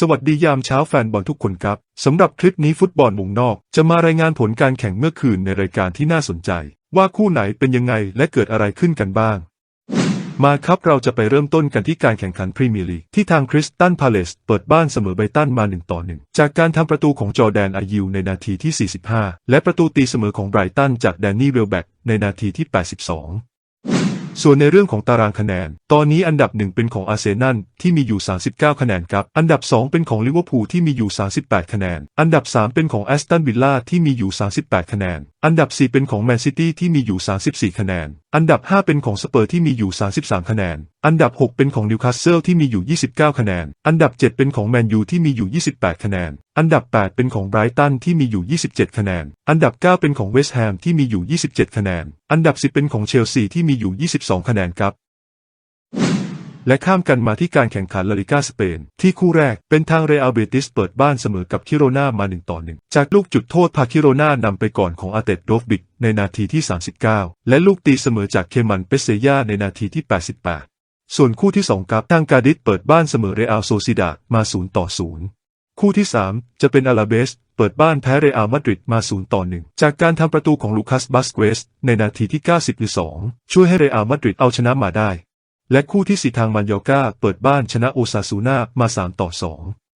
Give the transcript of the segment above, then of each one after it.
สวัสดียามเช้าแฟนบอลทุกคนครับ สำหรับคลิปนี้ฟุตบอลมุงนอก จะมารายงานผลการแข่งเมื่อคืนในรายการที่น่าสนใจ ว่าคู่ไหนเป็นยังไงและเกิดอะไรขึ้นกันบ้าง มาครับเราจะไปเริ่มต้นกันที่การแข่งขันพรีเมียร์ลีกที่ทางคริสตันพาเลสเปิดบ้านเสมอไบตันมา1ต่อ1จากการทำประตูของจอแดนอายิวในนาทีที่ 45 และประตูตีเสมอของไบรตันจากแดนนี่เวลแบ็กในนาทีที่ 82 ส่วนในเรื่องของตารางคะแนน ตอนนี้อันดับหนึ่งเป็นของอาร์เซนอลที่มีอยู่ 39 คะแนนครับ อันดับ 2 เป็นของลิเวอร์พูลที่มีอยู่ 38 คะแนน อันดับ 3 เป็นของแอสตันวิลล่าที่มีอยู่ 38 คะแนน อันดับ 4 เป็นของแมนซิตี้ที่มีอยู่ 34 คะแนน อันดับ 5 เป็นของสเปอร์ที่มีอยู่ 33 คะแนน อันดับ 6 เป็นของนิวคาสเซิลที่มีอยู่ 29 คะแนน อันดับ 7 เป็นของแมนยูที่มีอยู่ 28 คะแนน อันดับ 8 เป็นของไบรตันที่มีอยู่ 27 คะแนน อันดับ 9 เป็นของเวสต์แฮมที่มีอยู่ 27 คะแนน อันดับ 10 เป็นของเชลซีที่มีอยู่ 22 คะแนนครับ และข้ามกันมาที่การแข่งขันลาลิกาสเปน ที่คู่แรกเป็นทางเรอัลเบติสเปิดบ้านเสมอกับคิโรนามา1ต่อ1จากลูกจุดโทษพาคิโรนานำไปก่อนของอาเตตโดฟบิกในนาทีที่ 39 และลูกตีเสมอจากเคมันเปเซยาในนาทีที่ 88 ส่วนคู่ที่ 2กับทางกาดิสเปิดบ้านเสมอเรอัลโซซิดาดมา0ต่อ0คู่ที่ 3 จะเป็นอาราเบสเปิดบ้านแพ้เรอัลมาดริดมา 0 ต่อ 1 จากการทำประตูของลูคัส บาสเกสในนาทีที่ 92 ช่วยให้เรอัลมาดริดเอาชนะมาได้ และคู่ที่สี่ทางมันยอกาเปิดบ้านชนะโอซาซูนามา 3 ต่อ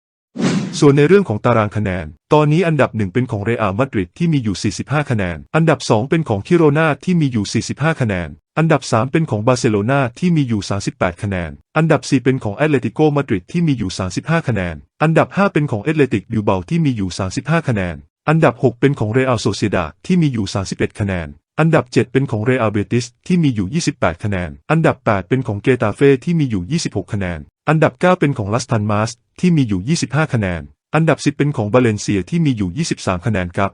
2 ส่วนในเรื่องของตารางคะแนน ตอนนี้อันดับหนึ่งเป็นของเรอัลมาดริดที่มีอยู่ 45 คะแนน อันดับ 2 เป็นของคิโรนาที่มีอยู่ 45 คะแนน อันดับ 3 เป็นของบาร์เซโลนาที่มีอยู่ 38 คะแนน อันดับ 4 เป็นของแอตเลติโกมาดริดที่มีอยู่ 35 คะแนน อันดับ 5 เป็นของเอตเลติกบิวเบาที่มีอยู่ 35 คะแนน อันดับ 6 เป็นของเรอัลโซเซดาที่มีอยู่ 31 คะแนน อันดับ 7 เป็นของเรอัลเบติสที่มีอยู่ 28 คะแนน อันดับ 8 เป็นของเกตาเฟ่ที่มีอยู่ 26 คะแนน อันดับ 9 เป็นของลัสตันมาสที่มีอยู่ 25 คะแนน อันดับ 10 เป็นของบาเลนเซียที่มีอยู่ 23 คะแนนครับ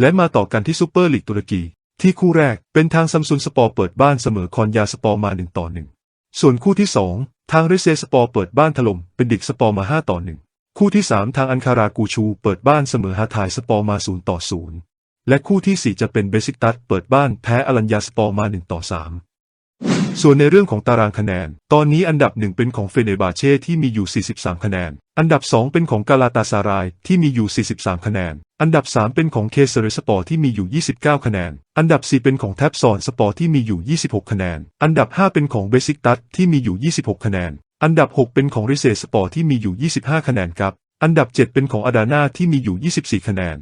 และมาต่อกันที่ซูเปอร์ลีกตุรกี ที่คู่แรกเป็นทางซัมซุนสปอร์เปิดบ้านเสมอคอนยาสปอร์มา 1 ต่อ 1 ส่วนคู่ที่ 2 ทางเรเซสปอร์เปิดบ้านถล่มเป็นดิกสปอร์มา 5 ต่อ 1 คู่ที่ 3 ทางอันคารากูชู เปิดบ้านเสมอฮาทายสปอร์มา 0 ต่อ 0 และคู่ที่ 4 จะเป็นเบซิกตัสเปิดบ้านแพ้อลัญญาสปอร์มา 1 ต่อ 3 ส่วนในเรื่องของตารางคะแนน ตอนนี้อันดับหนึ่งเป็นของเฟเนบาเช่ที่มีอยู่ 43 คะแนน อันดับ 2 เป็นของกาลาตาซารายที่มีอยู่ 43 คะแนน อันดับ 3 เป็นของเคเซเรสปอร์ที่มีอยู่ 29 คะแนน อันดับ 4 เป็นของแทบซอนสปอร์ที่มีอยู่ 26 คะแนน อันดับ 5 เป็นของเบซิกตัสที่มีอยู่ 26 คะแนน อันดับ 6 เป็นของริเซสปอร์ที่มีอยู่ 25 คะแนนครับ อันดับ 7 เป็นของอาดาน่าที่มีอยู่ 24 คะแนน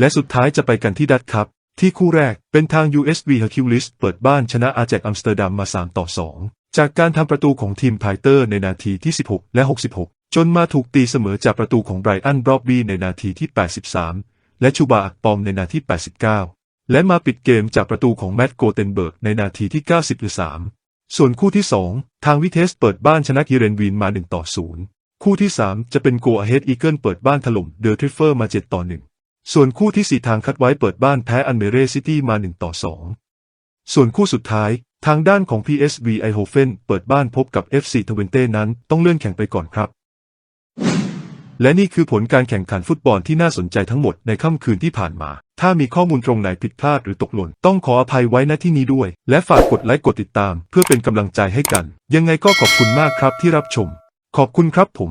และสุดท้ายจะไปกันที่ดัตครับ ที่คู่แรกเป็นทาง USV Hercules เปิดบ้านชนะอาแจกอัมสเตอร์ดัมมา 3 ต่อ 2 จากการทำประตูของทีมไพเตอร์ในนาทีที่ 16 และ 66 จนมาถูกตีเสมอจากประตูของไบรอันบรอบบี้ในนาทีที่ 83 และชูบาอักปอมในนาที 89 และมาปิดเกมจากประตูของแมตต์โกเทนเบิร์กในนาทีที่90หรือ3ส่วนคู่ที่ 2 ทางวิเทสเปิดบ้านชนะกิเรนวีนมา 1 ต่อ 0 คู่ที่ 3 จะเป็นโกอเฮดอีเกิลเปิดบ้านถล่มเดอทริฟเฟอร์มา 7 ต่อ 1 ส่วนคู่ที่4ทางคัดไว้เปิดบ้านแพ้อันเมเรซิตี้มา 1 ต่อ 2 ส่วนคู่สุดท้าย ทางด้านของ PSV e i h o f e n เปิดบ้านพบกับ FC t w e n t e นั้นต้องเลื่อนแข่งไปก่อนครับ และนี่คือผลการแข่งขันฟุตบอลที่น่าสนใจทั้งหมดในค่ำคืนที่ผ่านมา ถ้ามีข้อมูลตรงไหนผิดพลาดหรือตกหล่น ต้องขออภัยไว้ณที่นี้ด้วย และฝากกดไลค์กดติดตาม เพื่อเป็นกำลังใจให้กัน ยังไงก็ขอบคุณมากครับที่รับชม ขอบคุณครับผม